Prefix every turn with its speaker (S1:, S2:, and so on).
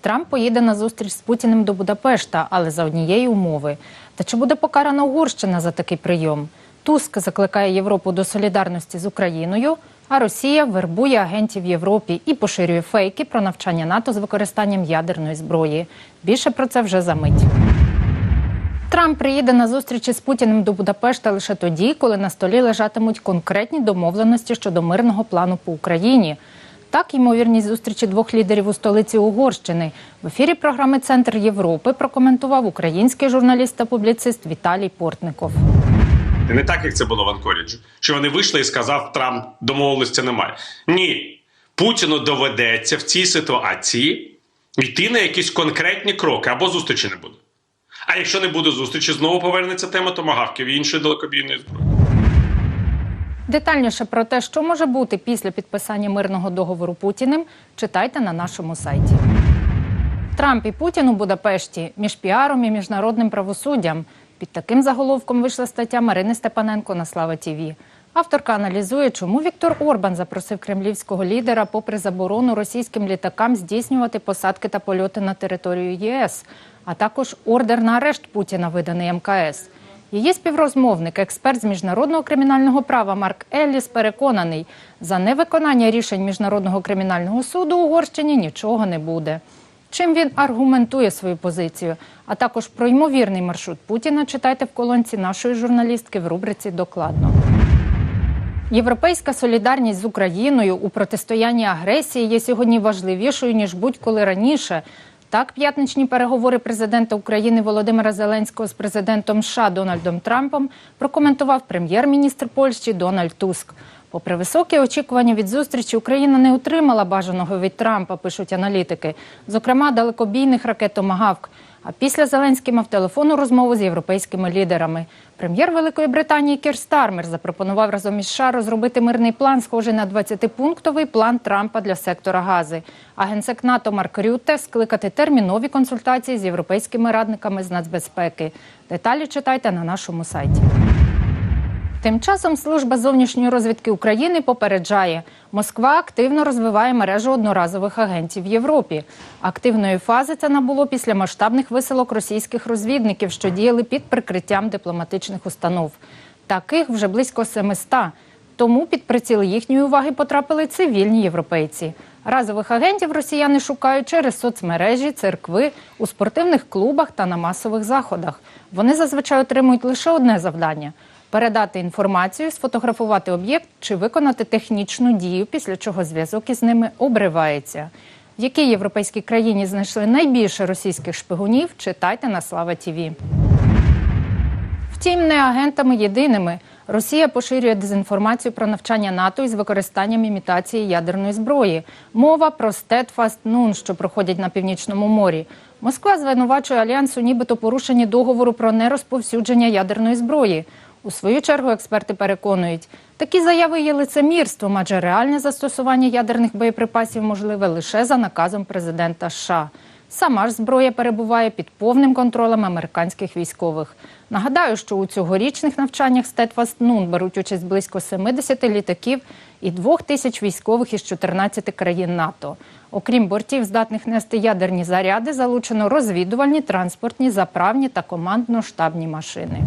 S1: Трамп поїде на зустріч з Путіним до Будапешта, але за однієї умови. Та чи буде покарана Угорщина за такий прийом? Туск закликає Європу до солідарності з Україною, а Росія вербує агентів Європі і поширює фейки про навчання НАТО з використанням ядерної зброї. Більше про це вже за мить. Трамп приїде на зустрічі з Путіним до Будапешта лише тоді, коли на столі лежатимуть конкретні домовленості щодо мирного плану по Україні. Так, ймовірність зустрічі двох лідерів у столиці Угорщини в ефірі програми Центр Європи прокоментував український журналіст та публіцист Віталій Портников.
S2: Не так, як це було в Анкоріджі, що вони вийшли і сказав Трамп, домовленості немає. Ні, Путіну доведеться в цій ситуації йти на якісь конкретні кроки або зустрічі не буде. А якщо не буде зустрічі, знову повернеться тема томагавків і іншої далекобійної зброї.
S1: Детальніше про те, що може бути після підписання мирного договору Путіним, читайте на нашому сайті. Трамп і Путін у Будапешті між піаром і міжнародним правосуддям. Під таким заголовком вийшла стаття Марини Степаненко на Слава Тіві. Авторка аналізує, чому Віктор Орбан запросив кремлівського лідера, попри заборону російським літакам здійснювати посадки та польоти на територію ЄС, а також ордер на арешт Путіна, виданий МКС. Її співрозмовник, експерт з міжнародного кримінального права Марк Елліс, переконаний, за невиконання рішень міжнародного кримінального суду Угорщині нічого не буде. Чим він аргументує свою позицію, а також про ймовірний маршрут Путіна читайте в колонці нашої журналістки в рубриці Докладно. Європейська солідарність з Україною у протистоянні агресії є сьогодні важливішою ніж будь-коли раніше. Так, п'ятничні переговори президента України Володимира Зеленського з президентом США Дональдом Трампом прокоментував прем'єр-міністр Польщі Дональд Туск. Попри високі очікування від зустрічі, Україна не отримала бажаного від Трампа, пишуть аналітики, зокрема далекобійних ракет «Томагавк». А після Зеленський мав телефонну розмову з європейськими лідерами. Прем'єр Великої Британії Кір Стармер запропонував разом із США розробити мирний план, схожий на 20-пунктовий план Трампа для сектора Гази. А генсек НАТО Марк Рютте скликати термінові консультації з європейськими радниками з нацбезпеки. Деталі читайте на нашому сайті. Тим часом служба зовнішньої розвідки України попереджає, Москва активно розвиває мережу одноразових агентів в Європі. Активної фази це набуло після масштабних висилок російських розвідників, що діяли під прикриттям дипломатичних установ. Таких вже близько 700. Тому під приціл їхньої уваги потрапили цивільні європейці. Разових агентів росіяни шукають через соцмережі, церкви, у спортивних клубах та на масових заходах. Вони зазвичай отримують лише одне завдання передати інформацію, сфотографувати об'єкт чи виконати технічну дію, після чого зв'язок із ними обривається. В якій європейській країні знайшли найбільше російських шпигунів? Читайте на Слава Тіві. Втім, не агентами єдиними. Росія поширює дезінформацію про навчання НАТО із використанням імітації ядерної зброї. Мова про Steadfast Nun, що проходять на північному морі. Москва звинувачує альянс у нібито порушенні договору про нерозповсюдження ядерної зброї. У свою чергу експерти переконують, такі заяви є лицемірством, адже реальне застосування ядерних боєприпасів можливе лише за наказом президента США. Сама ж зброя перебуває під повним контролем американських військових. Нагадаю, що у цьогорічних навчаннях Steadfast Nun беруть участь близько 70 літаків і 2 тисяч військових із 14 країн НАТО. Окрім бортів, здатних нести ядерні заряди, залучено розвідувальні, транспортні, заправні та командно-штабні машини.